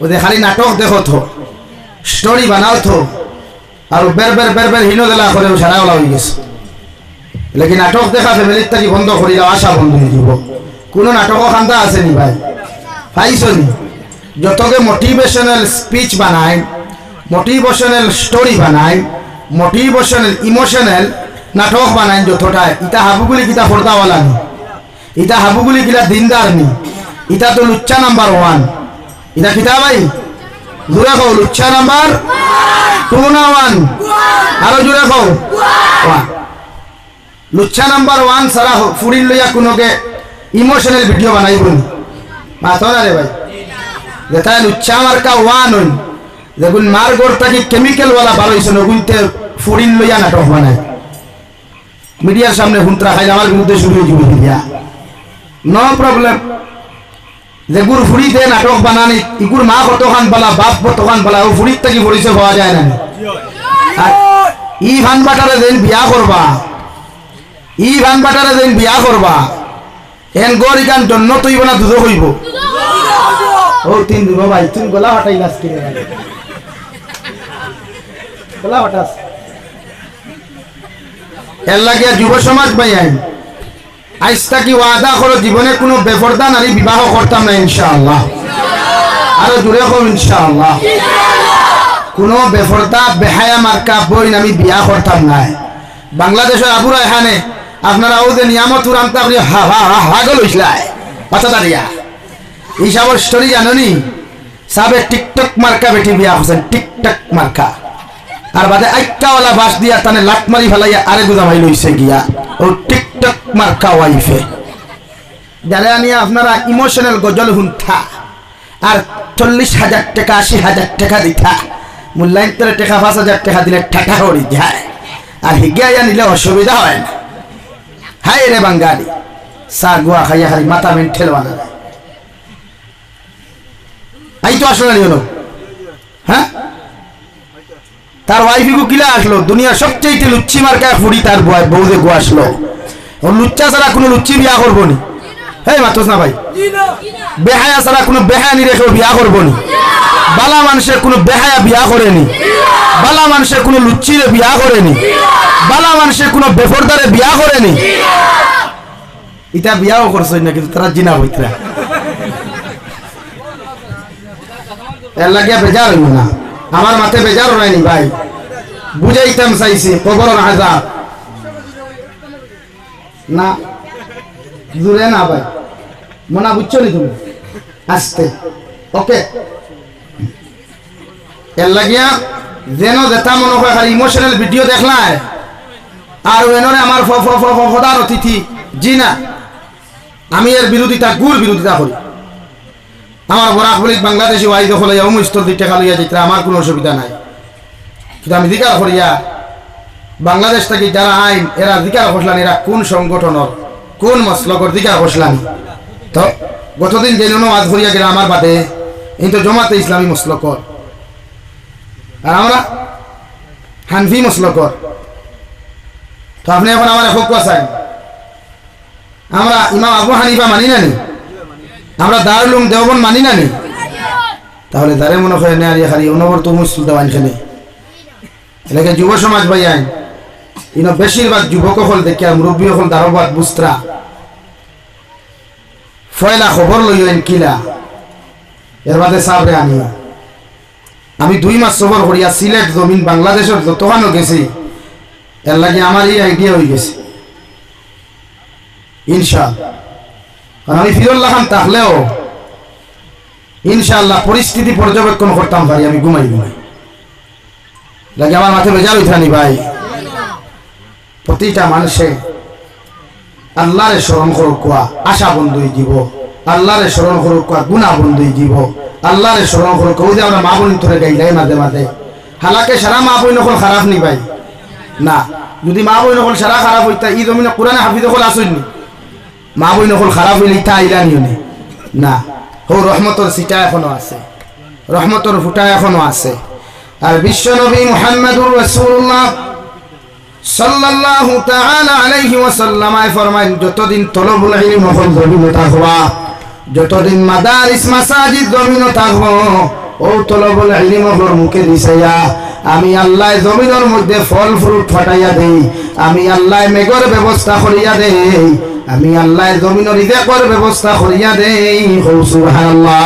ওদের খালি নাটক দেখো তো স্টোরি বানাও তো আর বের বের বের বের হিনো দেলা করে সারা ওলা হয়ে গেছে। লেকিন নাটক দেখা ফ্যামিলির থাকি বন্ধ করি দাও আশা বন্ধ হয়ে যাব কোনো নাটকও খান্দা আছে নি ভাই? পাইছো নি? যতকে মোটিভেশনাল স্পিচ বানায় মোটিভেশনাল স্টোরি বানায় মোটিভেশনাল ইমোশনাল নাটক বানায় যতটা, ইটা হাবুগুলি কিতা ফোরদাওয়ালা নি? ইটা হাবুগুলি কিলা দিনদার নি? ইটা তো লুচ্চা নাম্বার ওয়ান ইটা কিতা ভাই? জোরে কও লুচ্চা নাম্বার? টু না, ওয়ান। আরও জোরে কও। লুচ্চা নাম্বার ওয়ান সারা ফুরির লইয়া কোনোকে ইমোশনাল ভিডিও বানাইব নি মাথা না রে ভাই। যেটা লুচ্চা মার্কা ওয়ান হইন, দেখুন মার গোড় থাকি কেমিক্যাল ওয়ালা ভালো হয়েছে নগুনতে ফুরিন লইয়া নাটক বানায়। মিডিয়ার সামনে হুন্তরা খাই আমার বিরুদ্ধে শুরু হয়ে যাবে নো প্রবলেম যেগুর ফুড়িতে নাটক বানানি ইগুর মা কতখান বলা, বাপ কতখান বলা, ও ফুড়ির থেকে পরিচয় পাওয়া যায় না ই ভান বাটারে যেন বিয়া করবা ই ভান বাটারে যেন বিয়া করবা এন গড় ইকান জন্য তুইব না দুধ হইব? ও তিন দিব ভাই তুমি গলা হটাই লাস কিনে গলা হটাস এর লাগিয়া যুব সমাজ ভাই আইন। আজ থাকি ওয়াদা করো, জীবনে কোনো বেফরদা নারী বিবাহ করতাম না, ইনশাআল্লাহ। আরও জুড়ে কম ইনশাআল্লাহ। কোনো বেফরদা বেহায়া মার্কা বই আমি বিয়া করতাম না। বাংলাদেশের আবুরা এখানে আপনারা ও যে নিয়ামত উড়ানতে আপনি হা হা হা হাগল হইসলাই পাতা দাঁড়িয়া এইসবের স্টোরি জাননি সাবে টিকটক মার্কা বেটি বিয়া হচ্ছেন টিকটক মার্কা। আর বাদে আইকাওয়ালা বাস দিয়া তানে লাট মারি ফেলাইয়া আরে গুদা ভাই লইছে গিয়া। ও টিকটক মার্কা ওয়াইফে যারা নিয়ে আপনারা ইমোশনাল গজল হুন্থা। আর চল্লিশ হাজার টাকা, আশি হাজার টাকা দিতা মূল্যায়ন টাকা, পাঁচ হাজার টাকা দিলে ঠাটা যায় আর হিগিয়া নিলে অসুবিধা হয় না। রে বাঙ্গালি সা গুয়া খাইয়া খালি মাথা মেন ঠেলবা না তো আসলে হলো। হ্যাঁ? তার ওয়াইফিকু কিলা আসলো? দুনিয়ার সবচেয়ে লুচ্ছি মার্কা ফুড়ি তার বউদে গো আসলো। ও লুচ্চা ছাড়া কোনো লুচ্ছি বিয়া করব নি। হ্যাঁ মাতোস না ভাই। বেহায়া ছাড়া কোনো বেহায়া নিরে কেউ বিয়া করব নি। বালা মানুষের কোনো বেহায়া বিয়া করেনি বালা মানুষের কোনো লুচ্চিরে বিয়া করেনি বালা মানুষের কোনো বেফরদারে বিয়া করেনি ইটা বিয়াও করছে না, কিন্তু তারা জিনা হইতরা এর লাগিয়া বেজার না। আমার মাথে বেজার হয়নি ভাই। বুঝাইতাম চাইছি কবর আজাব না, দূরে না ভাই। মনা, বুঝছ নি তুমি? আসতে। ওকে। এর লাগিয়া যেন যেটা মনে হয় খালি ইমোশনাল ভিডিও দেখলায় আর এনরে আমার ফদার অতিথি জি না, আমি এর বিরোধিতা গুর বিরোধিতা করি আমার বরাক বলি বাংলাদেশি ওয়াই দখল অমু স্তর দুই টাকা লইয়া যেতে আমার কোনো অসুবিধা নাই। কিন্তু আমি দিকার করিয়া বাংলাদেশ থেকে যারা আইন, এরা দিকার বসলান এরা কোন সংগঠনের, কোন মসলকর দিকার বসলান তো গতদিন যে আজ করিয়া গেলে আমার বাদে এই তো জমাতে ইসলামী মসলকর। আর আমরা হানফি মসলকর। তো আপনি এখন আমার হোক চাই আমরা ইমাম আবু হানিফা মানি না নি? আমরা দারুলুম দেওবন মানি না নি? তাহলে দারে মনে করে নেয় খালি অনবর তো মুসল দেওয়ান খেলে। এলাকে যুব সমাজ ভাই আইন। ইনো বেশিরভাগ যুবক হল দেখে মুরব্বী হল দারবাদ বুস্ত্রা। ফয়লা খবর লইলেন কিলা এর বাদে সাবরে আনি। আমি দুই মাস সফর করিয়া সিলেট জমিন বাংলাদেশের যতখানো গেছি, এর লাগে আমার এই আইডিয়া হয়ে গেছে। ইনশাল কারণ আমি ফিরুল্লাহ খান থাকলেও ইনশাল্লাহ পরিস্থিতি পর্যবেক্ষণ করতাম ভাই, আমি ঘুমাই ঘুমাই। লাগে আমার মাথায় বেজার উঠানি ভাই। প্রতিটা মানুষে আল্লাহরে স্মরণ করুক কোয়া, আশা বন্ধুই জীব। আল্লাহরে স্মরণ করুক কোয়া গুণা বন্ধুই জীব। আল্লাহরে স্মরণ করুক ওই যে আমরা মা বোন তোরে গাই যাই মাঝে মাঝে। হালাকে সারা মা বই নকল খারাপ নি ভাই? না। যদি মা বই নকল সারা খারাপ হইতা, ই জমিনে কোরআনে হাফিজ হল আসুননি মা বই নকল খারাপ হইলে ইটা আইলানিও নে? না। হো, রহমতর সিটা এখনও আছে। রহমতর ফুটা এখনও আছে। আর বিশ্ব নবী মুহাম্মদুর রাসূলুল্লাহ সাল্লাল্লাহু তাআলা আলাইহি ওয়াসাল্লাম আয় ফরমায় যতদিন তলবুল ইলম হল জমিনে থাকবা, যতদিন মাদারিস মাসাজিদ জমিনে থাকব, ও তলবুল ইলিমর মুখে দিছাইয়া আমি আল্লাহ জমিনের মধ্যে ফল ফ্রুট ফাটাইয়া দেই, আমি আল্লাহ মেঘর ব্যবস্থা করিয়া দেই, আমি আল্লাহ জমিনের রিজেকর ব্যবস্থা করিয়া দেই সুবহানাল্লাহ।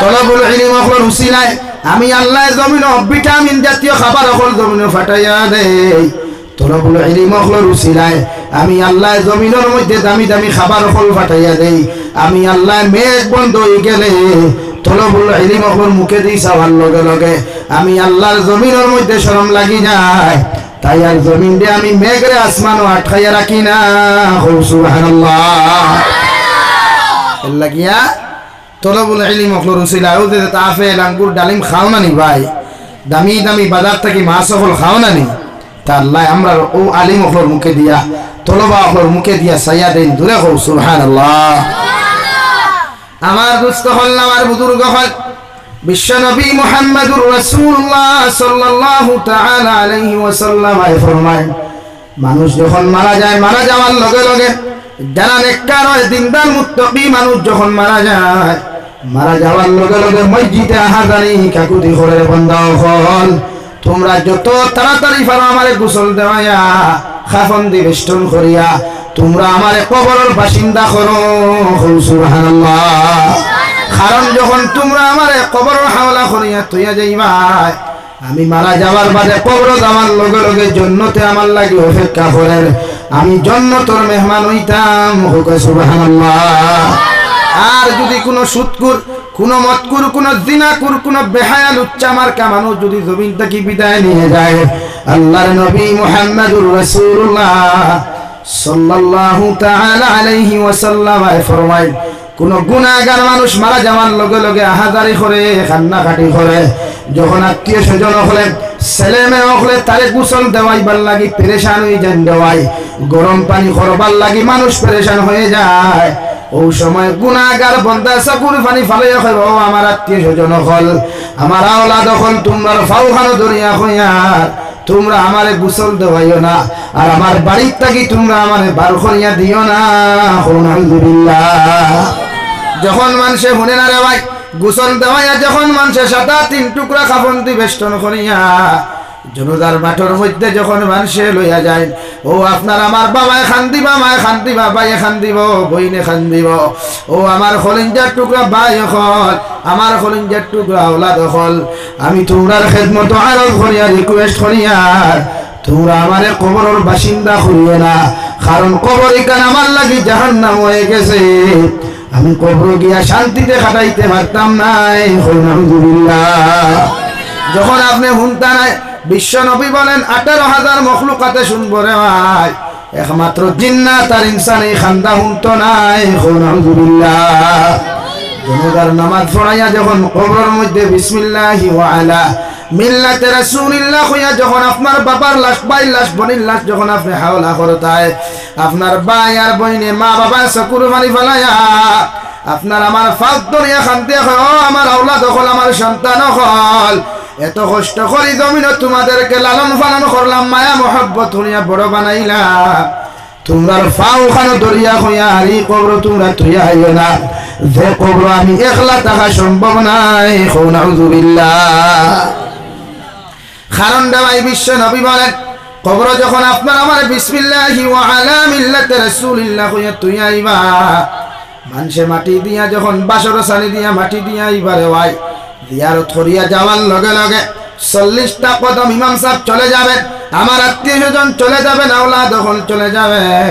তলবুল ইলিম অকল উসিলায় আমি আল্লাহ জমিন ভিটামিন জাতীয় খাবার অকল জমিন ফাটাইয়া দেই। তলবুল ইলিম অকল উসিলায়, আমি আল্লাহ জমিনের মধ্যে দামি দামি খাবার অকল ফাটাইয়া দেই। আমি আল্লাহ মেঘ বন্ধ হয়ে গেলে তলবুল ইলিম অকল মুখে দিই চাওয়ার লগে লগে। আমি আল্লাহর জমিনের মধ্যে শরম লাগি যায়। তাই আর জমিন দিয়ে আমি মেঘরে আসমানও আটকাইয়া রাখি না। হৌ এর লাগিয়া তলবুল ইলিম অখলর উসিলা আঙ্গুর ডালিম খাও না নি ভাই। দামি দামি বাজার থেকে মাছ অখল খাও না নি তা আল্লাহ আমরা ও আলিম অখলর মুখে দিয়া, তলবা অখলর মুখে দিয়া সাইয়া দেন, দূরে হো সুবহান আল্লাহ আমার দুস্থ হল আমার বুজুর্গ হল বিশ্বনবী মুহাম্মদুর রাসূলুল্লাহ সাল্লাল্লাহু তাআলা আলাইহি ওয়াসাল্লাম ফরমায় মানুষ যখন মারা যায়, মারা যাওয়ার লগে লগে, যারা নেককার হয় দিনদার মুত্তাকি মানুষ যখন মারা যায় মারা যাওয়ার লগে লগে মসজিদে আহাদানি কাকুতি করে বন্ধা হল। তোমরা যত তাড়াতাড়ি পারো আমারে গোসল দেওয়াইয়া, খাফন দি বেষ্টন করিয়া, তোমরা আমারে কবরের বাসিন্দা করো। সুবহানাল্লাহ। কারণ যখন তোমরা আমারে কবরের হাওলা করিয়া তুইয়া যাইবাই আমি মারা যাওয়ার বাদে কবর যাওয়ার লগে লগে জন্নতে আমার লাগে অপেক্ষা করেন। আমি জন্নতর মেহমান হইতাম হোক সুবহানাল্লাহ। আর যদি কোনো সুৎকুর, কোনো মতকুর কোনো জিনাকুর, কোনো বেহায়াল উচ্চামার কামানো যদি জমিন থেকে বিদায় নিয়ে যায়, আল্লাহর নবী মুহাম্মদুর গুণাগার মানুষ লগে লগে যখন আত্মীয় স্বজন মেয়ে লাগি গরম পানি করবার লাগি মানুষ পেরেশান হয়ে যায়। ও সময় গুণাগার বন্ধা সাকুর পানি ফালে ও আমার আত্মীয় স্বজন হল আমার আওলা দখল তোমার ফাউ খানো দরিয়া হইয়া, তোমরা আমারে গোসল দেওয়াইও না। আর আমার বাড়ির থাকি তোমরা আমারে বার করিয়া দিও না। আলহামদুলিল্লাহ। যখন মানুষে শুনে না রে ভাই, গোসল দেওয়াইয়া যখন মানুষে সাদা তিন টুকরা খাফন্তি বেষ্টন করিয়া জনতার মাঠের মধ্যে যখন মানুষে লইয়া যায়, ও আপনার আমার বাবায় খান দিবা মায় খান দিবা বাইয়ে খান দিব বইনে খান দিব, ও আমার খলিঞ্জার টুকরা বাই হল আমার খলিঞ্জার টুকরা ওলা দখল আমি তোমরার খেদমত আরজ করিয়া রিকোয়েস্ট করিয়া, তোমরা আমারে কবরের বাসিন্দা করিও না, কারণ কবর এখানে আমার লাগি জাহান্নাম হয়ে গেছে। আমি কবর গিয়া শান্তিতে কাটাইতে পারতাম নাই যখন আপনি হুনতা নাই বিশ্ব নবী বলেন, আঠারো হাজার মখলুকাতে শুনব রে ভাই। একমাত্র জিন্নাত আর ইনসান এই খান্দা হুনতো নাই আলহামদুলিল্লাহ। নামাজ পড়াইয়া যখন কবরের মধ্যে বিসমিল্লাহি ওয়া আলা মিল্লাতে রাসূলিল্লাহ হইয়া যখন আপনার বাবার লাশ বাই লাশ, বনির লাশ যখন আপনি হাওলা করতায়, আপনার ভাই আর বইনে মা বাবা চকুর মারি ফেলাইয়া আপনার আমার ফাঁক দরিয়া খান্তি ও আমার আওলা দখল আমার সন্তান হল এত কষ্ট করি জমিন তোমাদেরকে লালন পালন করলাম, মায়া মহব্বত হইয়া বড় বানাইলা। তোমরার ফাও খানো দরিয়া হইয়া হারি কবর তোমরা তুইয়া হাইও না। যে কবর আমি একলা থাকা সম্ভব নাই নাউজুবিল্লাহ। কারণ দেওয়াই বিশ্ব নবী বলেন, কবর যখন আপনার আমার বিসমিল্লাহি ওয়া আলা মিল্লাতি রাসূলিল্লাহ হইয়া তুই আইবা মানুষে মাটি দিয়া যখন বাসর সানি দিয়া মাটি দিয়া আইবারে ভাই জিয়ারত করিয়া যাওয়ার লগে লগে চল্লিশটা কদম ইমাম সাহেব চলে যাবেন, আমার আত্মীয় স্বজন চলে যাবেন আওলা দখল চলে যাবেন।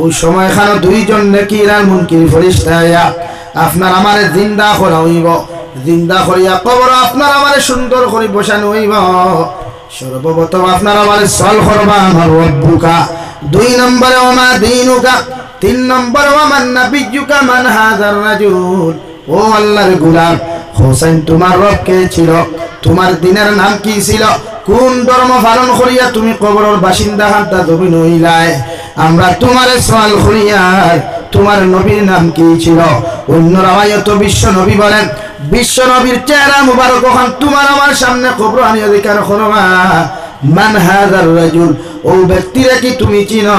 ওই সময় খানো দুইজন নেকির আর মুনকির ফরিস্তা আপনার আমারে জিন্দা করা হইব। জিন্দা করিয়া কবর আপনার আমারে সুন্দর করে বসানো হইব। সর্বপ্রথম আপনার আমার সল করবা আমার রব্বুকা। দুই নম্বরে ওমা দিনুকা, তিন নম্বর ওমান নাবিয়ুকা মান হাজার রাজুল। ও আল্লাহর গোলাম, হোসেন তোমার রব কে ছিল? তোমার দিনের নাম কি ছিল? কোন ধর্ম পালন করিয়া তুমি কবরের বাসিন্দা হান্তা জমি নইলায় আমরা তোমার সওয়াল করিয়ার তোমার নবীর নাম কি ছিল? অন্য রামায়ত বিশ্ব নবী বলেন, বিশ্ব নবীর চেহারা মুবারক ওখান তোমার আমার সামনে কবর আমি অধিকার করবা মান হাজার রাজুল ও ব্যক্তিরা কি তুমি চিনো?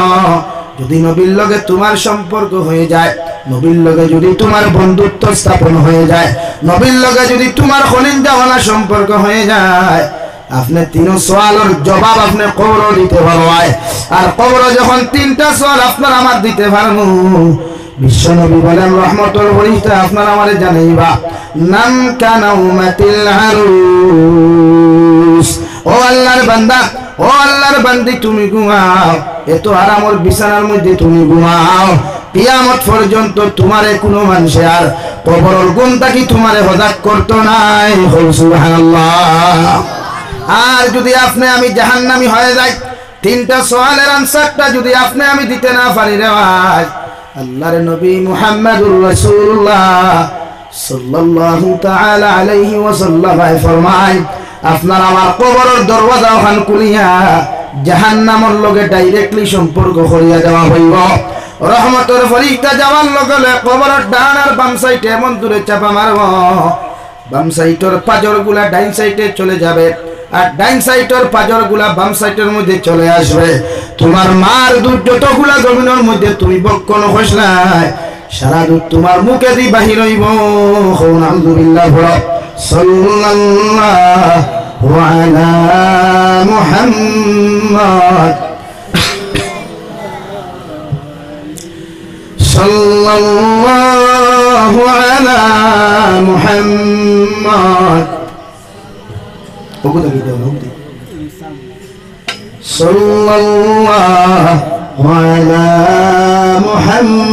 যদি নবীর লগে তোমার সম্পর্ক হয়ে যায়, নবীর লগে যদি তোমার বন্ধুত্ব স্থাপন হয়ে যায়, নবীর লগে যদি তোমার খনিন জামানা সম্পর্ক হয়ে যায়, আপনি তিন সোয়ালের জবাব আপনি কবর দিতে পারবাই। আর কবর যখন তিনটা সোয়াল আপনার আমার দিতে পারব বিশ্ব নবী বলেন, রহমতুল বলিটা আপনার আমার জানাইবা, নাম কানাউমাতিল হারুস ও আল্লাহর বান্দা, ও আল্লাহর বান্দি, তুমি ঘুমাও। এত আরামর বিছানার মধ্যে তুমি ঘুমাও। কিয়ামত পর্যন্ত তোমারে কোনো মানুষে আর কবরের গুণটা কি তোমারে হদাক করতো নাই? আর যদি আপনি আমি জাহান্নামি হয়ে যাই, তিনটা সোয়ালের আনসারটা যদি আপনি আমি দিতে না পারি রে ভাই, আল্লাহর নবী মুহাম্মদুর রাসূলুল্লাহ সাল্লাল্লাহু তাআলা আলাইহি ওয়াসাল্লাম ফরমায় আপনার আমার কবরের দরওয়াজা ওখান খুলিয়া জাহান্নামের লগে ডাইরেক্টলি সম্পর্ক করিয়া দেওয়া হইব। রহমতের ফরিস্তা যাওয়ার লগে লগে কবরের ডান আর বাম সাইডে এমন দূরে চাপা মারব। বাম সাইডের পাজরগুলা ডাইন সাইডে চলে যাবে আর ডাইন সাইডের পাজরগুলা বাম সাইডের মধ্যে চলে আসবে। তোমার মার দুধ যতগুলা জমিনের মধ্যে তুমি বক্ষণ হসলাই সারা দুধ তোমার মুখে দি বাহির হইব। হন আলহামদুলিল্লাহ ভরা সাল্লাল্লাহু আলা মুহাম্মদ। সাল্লাল্লাহু আলা মুহাম্মদ। ওগো দাবি দাও সাল্লাল্লাহু আলা মুহাম্মদ।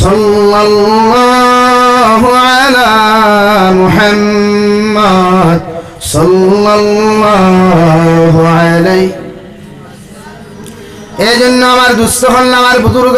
صلى الله على محمد صلى الله عليه এই জন্য আমার দুস্থ হল আমার বুজুর্গ